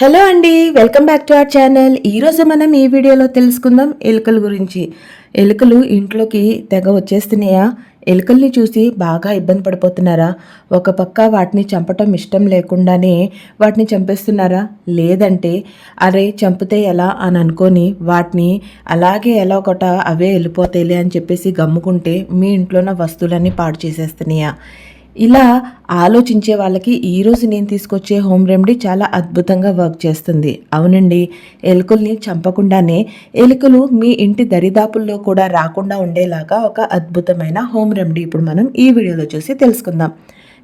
Hello అండి welcome back to our channel. ఈరోజు మనం ఈ వీడియోలో తెలుసుకుందాం ఎలుకల గురించి. ఎలుకలు ఇంట్లోకి తెగ వచ్చేస్తున్నాయా? ఎలుకల్ని చూసి బాగా ఇబ్బంది పడిపోతున్నారా? ఒక పక్క వాటిని చంపటం ఇష్టం లేకుండానే వాటిని చంపేస్తున్నారా? లేదంటే అరే చంపితే ఎలా అని అనుకొని వాటిని అలాగే ఎలా ఒకట అవే వెళ్ళిపోతాయిలే అని చెప్పేసి గమ్ముకుంటే మీ ఇంట్లో ఉన్న వస్తువులన్నీ పాడు చేసేస్తున్నాయా? ఇలా ఆలోచించే వాళ్ళకి ఈరోజు నేను తీసుకొచ్చే హోమ్ రెమెడీ చాలా అద్భుతంగా వర్క్ చేస్తుంది. అవునండి ఎలుకల్ని చంపకుండానే ఎలుకలు మీ ఇంటి దరిదాపుల్లో కూడా రాకుండా ఉండేలాగా ఒక అద్భుతమైన హోమ్ రెమెడీ ఇప్పుడు మనం ఈ వీడియోలో చూసి తెలుసుకుందాం.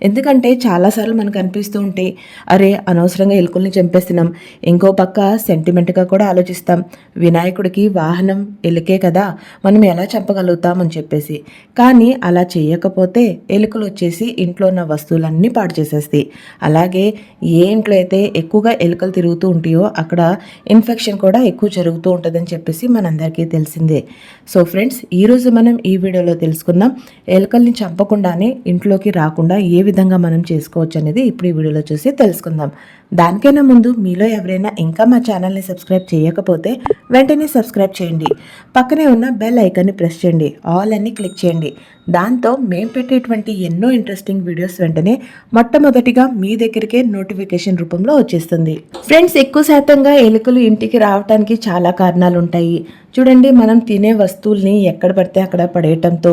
ఎందుకంటే చాలాసార్లు మనకు అనిపిస్తూ ఉంటే అరే అనవసరంగా ఎలుకల్ని చంపేస్తున్నాం. ఇంకో పక్క సెంటిమెంట్గా కూడా ఆలోచిస్తాం. వినాయకుడికి వాహనం ఎలుకే కదా మనం ఎలా చంపగలుగుతాం అని చెప్పేసి. కానీ అలా చేయకపోతే ఎలుకలు వచ్చేసి ఇంట్లో ఉన్న వస్తువులన్నీ పాడు చేసేస్తాయి. అలాగే ఏ ఇంట్లో అయితే ఎక్కువగా ఎలుకలు తిరుగుతూ ఉంటాయో అక్కడ ఇన్ఫెక్షన్ కూడా ఎక్కువ జరుగుతూ ఉంటుందని చెప్పేసి మనందరికీ తెలిసిందే. సో ఫ్రెండ్స్ ఈరోజు మనం ఈ వీడియోలో తెలుసుకుందాం. ఎలుకల్ని చంపకుండానే ఇంట్లోకి రాకుండా ఏ విధంగా మనం చేసుకోవచ్చు అనేది ఇప్పుడు ఈ వీడియోలో చూసి తెలుసుకుందాం. దానికైనా ముందు మీలో ఎవరైనా ఇంకా మా ఛానల్ని సబ్స్క్రైబ్ చేయకపోతే వెంటనే సబ్స్క్రైబ్ చేయండి. పక్కనే ఉన్న బెల్ ఐకాన్ని ప్రెస్ చేయండి. ఆల్ అని క్లిక్ చేయండి. దాంతో మేము పెట్టేటువంటి ఎన్నో ఇంట్రెస్టింగ్ వీడియోస్ వెంటనే మొట్టమొదటిగా మీ దగ్గరికే నోటిఫికేషన్ రూపంలో వచ్చేస్తుంది. ఫ్రెండ్స్ ఎక్కువ శాతంగా ఎలుకలు ఇంటికి రావడానికి చాలా కారణాలు ఉంటాయి చూడండి మనం తినే వస్తువుల్ని ఎక్కడ పడితే అక్కడ పడేయటంతో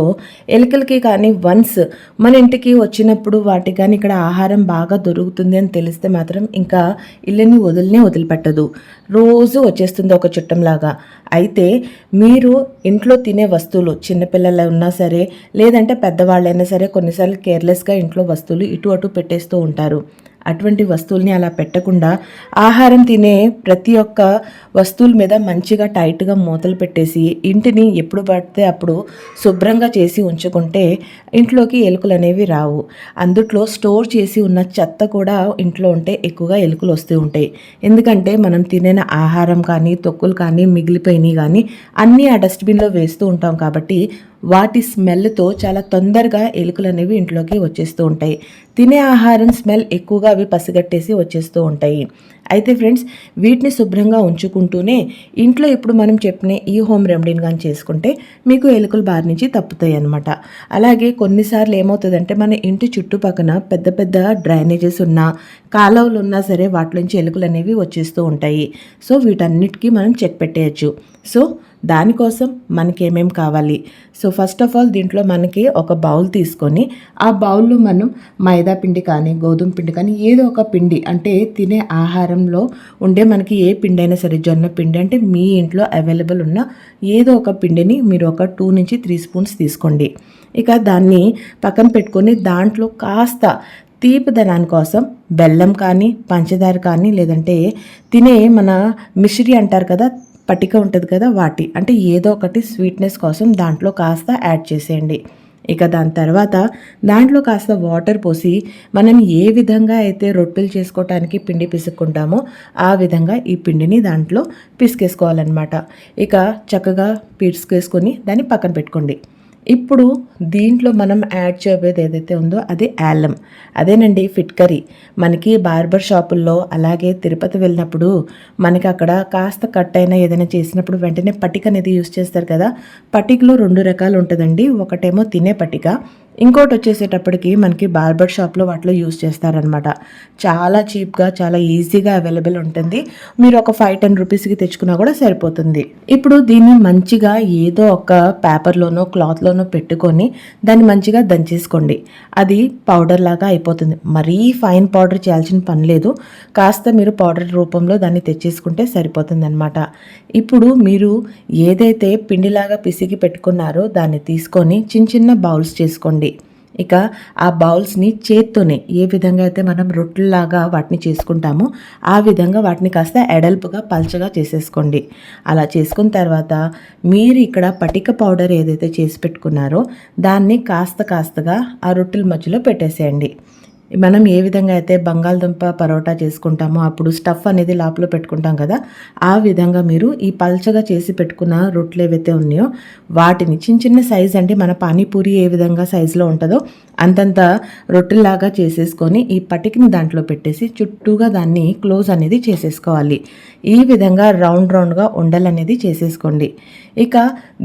ఎలుకలకి కానీ వన్స్ మన ఇంటికి వచ్చినప్పుడు వాటికి కానీ ఇక్కడ ఆహారం బాగా దొరుకుతుంది అని తెలిస్తే మాత్రం ఇంకా ఇల్లుని వదిలినే వదిలిపెట్టదు. రోజు వచ్చేస్తుంది ఒక చుట్టంలాగా. అయితే మీరు ఇంట్లో తినే వస్తువులు చిన్నపిల్లలు ఉన్నా సరే లేదంటే పెద్దవాళ్ళైనా సరే కొన్నిసార్లు కేర్లెస్గా ఇంట్లో వస్తువులు ఇటు అటు పెట్టేస్తూ ఉంటారు. అటువంటి వస్తువుల్ని అలా పెట్టకుండా ఆహారం తినే ప్రతి ఒక్క వస్తువుల మీద మంచిగా టైట్గా మూతలు పెట్టేసి ఇంటిని ఎప్పుడు పడితే అప్పుడు శుభ్రంగా చేసి ఉంచుకుంటే ఇంట్లోకి ఎలుకలు అనేవి రావు. అందుట్లో స్టోర్ చేసి ఉన్న చెత్త కూడా ఇంట్లో ఉంటే ఎక్కువగా ఎలుకలు వస్తూ ఉంటాయి. ఎందుకంటే మనం తినే ఆహారం కానీ తొక్కులు కానీ మిగిలిపోయినవి కానీ అన్నీ ఆ డస్ట్బిన్లో వేస్తూ ఉంటాం కాబట్టి వాటి స్మెల్తో చాలా తొందరగా ఎలుకలు అనేవి ఇంట్లోకి వచ్చేస్తూ ఉంటాయి. తినే ఆహారం స్మెల్ ఎక్కువగా అవి పసిగట్టేసి వచ్చేస్తూ ఉంటాయి. అయితే ఫ్రెండ్స్ వీటిని శుభ్రంగా ఉంచుకుంటూనే ఇంట్లో ఇప్పుడు మనం చెప్పిన ఈ హోమ్ రెమెడీని కానీ చేసుకుంటే మీకు ఎలుకల బారి నుంచి తప్పుతాయి అనమాట అలాగే కొన్నిసార్లు ఏమవుతుందంటే మన ఇంటి చుట్టుపక్కన పెద్ద పెద్ద డ్రైనేజెస్ ఉన్నా కాలువలు ఉన్నా సరే వాటి నుంచి ఎలుకలు అనేవి వచ్చేస్తూ ఉంటాయి. సో వీటన్నిటికీ మనం చెక్ పెట్టేయచ్చు. సో దానికోసం మనకి ఏమేం కావాలి? సో ఫస్ట్ ఆఫ్ ఆల్ దీంట్లో మనకి ఒక బౌల్ తీసుకొని ఆ బౌల్లో మనం మైదా పిండి కానీ గోధుమ పిండి కానీ ఏదో ఒక పిండి అంటే తినే ఆహారంలో ఉండే మనకి ఏ పిండి అయినా సరే జొన్న పిండి అంటే మీ ఇంట్లో అవైలబుల్ ఉన్న ఏదో ఒక పిండిని మీరు ఒక టూ నుంచి త్రీ స్పూన్స్ తీసుకోండి. ఇక దాన్ని పక్కన పెట్టుకొని దాంట్లో కాస్త తీపిదనాని కోసం బెల్లం కానీ పంచదార కానీ లేదంటే తినే మన మిశ్రీ అంటారు కదా పట్టిక ఉంటుంది కదా వాటి. అంటే ఏదో ఒకటి స్వీట్నెస్ కోసం దాంట్లో కాస్త యాడ్ చేసేయండి. ఇక దాని తర్వాత దాంట్లో కాస్త వాటర్ పోసి మనం ఏ విధంగా అయితే రొట్టెలు చేసుకోవటానికి పిండి పిసుక్కుంటామో ఆ విధంగా ఈ పిండిని దాంట్లో పిసికేసుకోవాలన్నమాట. ఇక చక్కగా పిసుకేసుకొని దాన్ని పక్కన పెట్టుకోండి. ఇప్పుడు దీంట్లో మనం యాడ్ చేయబోయేది ఏదైతే ఉందో అది యాలం అదేనండి ఫిట్కరీ మనకి బార్బర్ షాపుల్లో అలాగే తిరుపతి వెళ్ళినప్పుడు మనకి అక్కడ కాస్త కట్ అయినా ఏదైనా చేసినప్పుడు వెంటనే పటిక అనేది యూస్ చేస్తారు కదా. పటికలో రెండు రకాలు ఉంటుందండి. ఒకటేమో తినే పటిక ఇంకోటి వచ్చేసేటప్పటికి మనకి బార్బర్ షాప్లో వాటిలో యూస్ చేస్తారనమాట చాలా చీప్గా చాలా ఈజీగా అవైలబుల్ ఉంటుంది. మీరు ఒక ఫైవ్ టెన్ రూపీస్కి తెచ్చుకున్నా కూడా సరిపోతుంది. ఇప్పుడు దీన్ని మంచిగా ఏదో ఒక పేపర్లోనో క్లాత్లోనో పెట్టుకొని దాన్ని మంచిగా దంచేసుకోండి. అది పౌడర్ లాగా అయిపోతుంది. మరీ ఫైన్ పౌడర్ చేయాల్సిన పని లేదు. కాస్త మీరు పౌడర్ రూపంలో దాన్ని తెచ్చేసుకుంటే సరిపోతుంది అనమాట ఇప్పుడు మీరు ఏదైతే పిండిలాగా పిసికి పెట్టుకున్నారో దాన్ని తీసుకొని చిన్న చిన్న బౌల్స్ చేసుకోండి. ఇక ఆ బౌల్స్ని చేత్తోనే ఏ విధంగా అయితే మనం రొట్టెలాగా వాటిని చేసుకుంటామో ఆ విధంగా వాటిని కాస్త ఎడల్పుగా పల్చగా చేసేసుకోండి. అలా చేసుకున్న తర్వాత మీరు ఇక్కడ పటిక పౌడర్ ఏదైతే చేసి పెట్టుకున్నారో దాన్ని కాస్త కాస్తగా ఆ రొట్టెల మధ్యలో పెట్టేసేయండి. మనం ఏ విధంగా అయితే బంగాళదుంప పరోటా చేసుకుంటామో అప్పుడు స్టఫ్ అనేది లోపల పెట్టుకుంటాం కదా ఆ విధంగా మీరు ఈ పల్చగా చేసి పెట్టుకున్న రొట్టెలు ఏవైతే ఉన్నాయో వాటిని చిన్న చిన్న సైజ్ అంటే మన పానీపూరి ఏ విధంగా సైజులో ఉంటుందో అంతంత రొట్టెలాగా చేసేసుకొని ఈ పటికిని దాంట్లో పెట్టేసి చుట్టూగా దాన్ని క్లోజ్ అనేది చేసేసుకోవాలి. ఈ విధంగా రౌండ్ రౌండ్గా ఉండలు అనేది చేసేసుకోండి. ఇక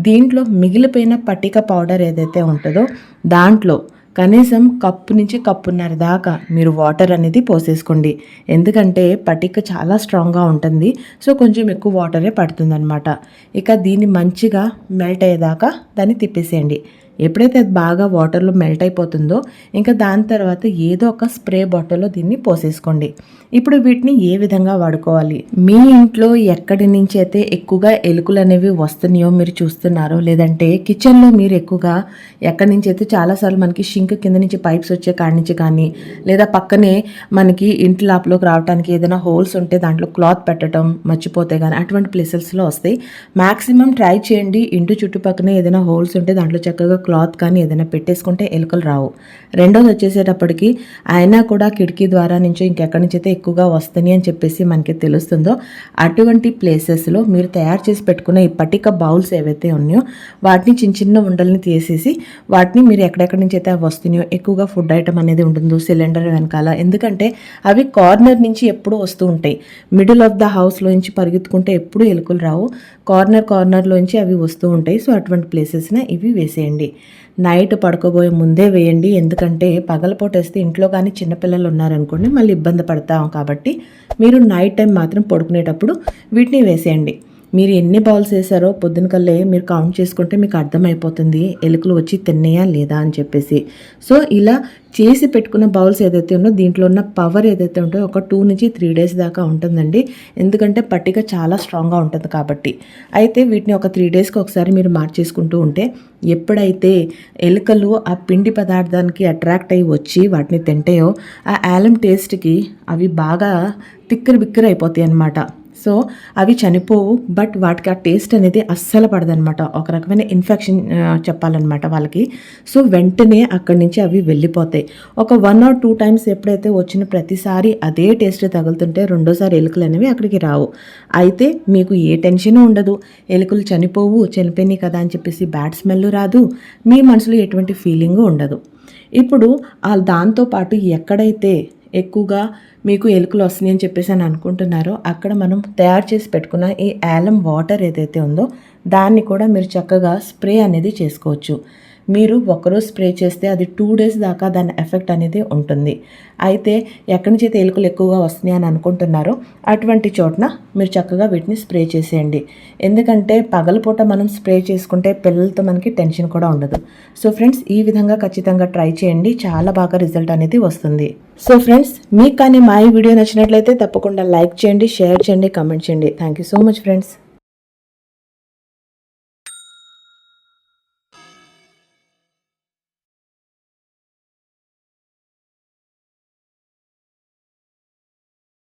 దీంట్లో మిగిలిపోయిన పటిక పౌడర్ ఏదైతే ఉంటుందో దాంట్లో కనీసం కప్పు నుంచి కప్పున్నర దాకా మీరు వాటర్ అనేది పోసేసుకోండి. ఎందుకంటే పటిక చాలా స్ట్రాంగ్గా ఉంటుంది. సో కొంచెం ఎక్కువ వాటరే పడుతుందనమాట ఇక దీన్ని మంచిగా మెల్ట్ అయ్యేదాకా దాన్ని తిప్పేసేయండి. ఎప్పుడైతే అది బాగా వాటర్లో మెల్ట్ అయిపోతుందో ఇంకా దాని తర్వాత ఏదో ఒక స్ప్రే బాటిల్లో దీన్ని పోసేసుకోండి. ఇప్పుడు వీటిని ఏ విధంగా వాడుకోవాలి? మీ ఇంట్లో ఎక్కడి నుంచి అయితే ఎక్కువగా ఎలుకలు అనేవి వస్తున్నాయో మీరు చూస్తున్నారో లేదంటే కిచెన్లో మీరు ఎక్కువగా ఎక్కడి నుంచి అయితే చాలాసార్లు మనకి షింక్ కింద నుంచి పైప్స్ వచ్చే కాడి నుంచి కానీ లేదా పక్కనే మనకి ఇంటి లాప్లోకి రావడానికి ఏదైనా హోల్స్ ఉంటే దాంట్లో క్లాత్ పెట్టడం మర్చిపోతే కానీ అటువంటి ప్లేసెస్లో వస్తాయి. మ్యాక్సిమం ట్రై చేయండి. ఇంటి చుట్టుపక్కనే ఏదైనా హోల్స్ ఉంటే దాంట్లో చక్కగా క్లాత్ కానీ ఏదైనా పెట్టేసుకుంటే ఎలుకలు రావు. రెండోది వచ్చేసేటప్పటికి అయినా కూడా కిటికీ ద్వారా నుంచి ఇంకెక్కడి నుంచి అయితే ఎక్కువగా వస్తాయి అని చెప్పేసి మనకి తెలుస్తుందో అటువంటి ప్లేసెస్లో మీరు తయారు చేసి పెట్టుకున్న ఈ పటిక బౌల్స్ ఏవైతే ఉన్నాయో వాటిని చిన్న చిన్న ఉండల్ని తీసేసి వాటిని మీరు ఎక్కడెక్కడి నుంచి అయితే అవి వస్తున్నాయో ఎక్కువగా ఫుడ్ ఐటమ్ అనేది ఉంటుందో సిలిండర్ వెనకాల. ఎందుకంటే అవి కార్నర్ నుంచి ఎప్పుడూ వస్తూ ఉంటాయి. మిడిల్ ఆఫ్ ద హౌస్లో నుంచి పరిగెత్తుకుంటే ఎప్పుడూ ఎలుకలు రావు. కార్నర్ కార్నర్లోంచి అవి వస్తూ ఉంటాయి. సో అటువంటి ప్లేసెస్న ఇవి వేసేయండి. నైట్ పడుకోబోయే ముందే వేయండి. ఎందుకంటే పగలపూట వేస్తే ఇంట్లో కానీ చిన్నపిల్లలు ఉన్నారనుకోండి మళ్ళీ ఇబ్బంది పడతాం కాబట్టి మీరు నైట్ టైం మాత్రం పడుకునేటప్పుడు వీటిని వేసేయండి. మీరు ఎన్ని బౌల్స్ వేసారో పొద్దున కల్లే మీరు కౌంట్ చేసుకుంటే మీకు అర్థమైపోతుంది ఎలుకలు వచ్చి తిన్నాయా లేదా అని చెప్పేసి. సో ఇలా చేసి పెట్టుకున్న బౌల్స్ ఏదైతే ఉన్నో దీంట్లో ఉన్న పవర్ ఏదైతే ఉంటుందో ఒక టూ నుంచి త్రీ డేస్ దాకా ఉంటుందండి. ఎందుకంటే పట్టిక చాలా స్ట్రాంగ్గా ఉంటుంది కాబట్టి. అయితే వీటిని ఒక త్రీ డేస్కి ఒకసారి మీరు మార్చేసుకుంటూ ఉంటే ఎప్పుడైతే ఎలుకలు ఆ పిండి పదార్థానికి అట్రాక్ట్ అయ్యి వచ్చి వాటిని తింటాయో ఆ యాలం టేస్ట్కి అవి బాగా తిక్కరి బిక్కరి అయిపోతాయి అన్నమాట సో అవి చనిపోవు బట్ వాటికి ఆ టేస్ట్ అనేది అస్సలు పడదనమాట ఒక రకమైన ఇన్ఫెక్షన్ చెప్పాలన్నమాట వాళ్ళకి. సో వెంటనే అక్కడి నుంచి అవి వెళ్ళిపోతాయి. ఒక వన్ ఆర్ టూ టైమ్స్ ఎప్పుడైతే వచ్చిన ప్రతిసారి అదే టేస్ట్ తగులుతుంటే రెండోసారి ఎలుకలు అనేవి అక్కడికి రావు. అయితే మీకు ఏ టెన్షన్ ఉండదు. ఎలుకలు చనిపోవు చనిపోయినాయి కదా అని చెప్పేసి బ్యాడ్ స్మెల్ రాదు. మీ మనసులో ఎటువంటి ఫీలింగ్ ఉండదు. ఇప్పుడు దాంతోపాటు ఎక్కడైతే ఎక్కువగా మీకు ఎలుకలు వస్తున్నాయి అని చెప్పేసి అని అనుకుంటున్నారో అక్కడ మనం తయారు చేసి పెట్టుకున్న ఈ యాలం వాటర్ ఏదైతే ఉందో దాన్ని కూడా మీరు చక్కగా స్ప్రే అనేది చేసుకోవచ్చు. మీరు ఒకరోజు స్ప్రే చేస్తే అది టూ డేస్ దాకా దాని ఎఫెక్ట్ అనేది ఉంటుంది. అయితే ఎక్కడి నుంచి అయితే ఎలుకలు ఎక్కువగా వస్తున్నాయి అని అనుకుంటున్నారో అటువంటి చోటన మీరు చక్కగా వీటిని స్ప్రే చేసేయండి. ఎందుకంటే పగలపూట మనం స్ప్రే చేసుకుంటే పిల్లలతో మనకి టెన్షన్ కూడా ఉండదు. సో ఫ్రెండ్స్ ఈ విధంగా ఖచ్చితంగా ట్రై చేయండి. చాలా బాగా రిజల్ట్ అనేది వస్తుంది. సో ఫ్రెండ్స్ మీకు కానీ మా ఈ వీడియో నచ్చినట్లయితే తప్పకుండా లైక్ చేయండి షేర్ చేయండి కామెంట్ చేయండి. Thank you so much friends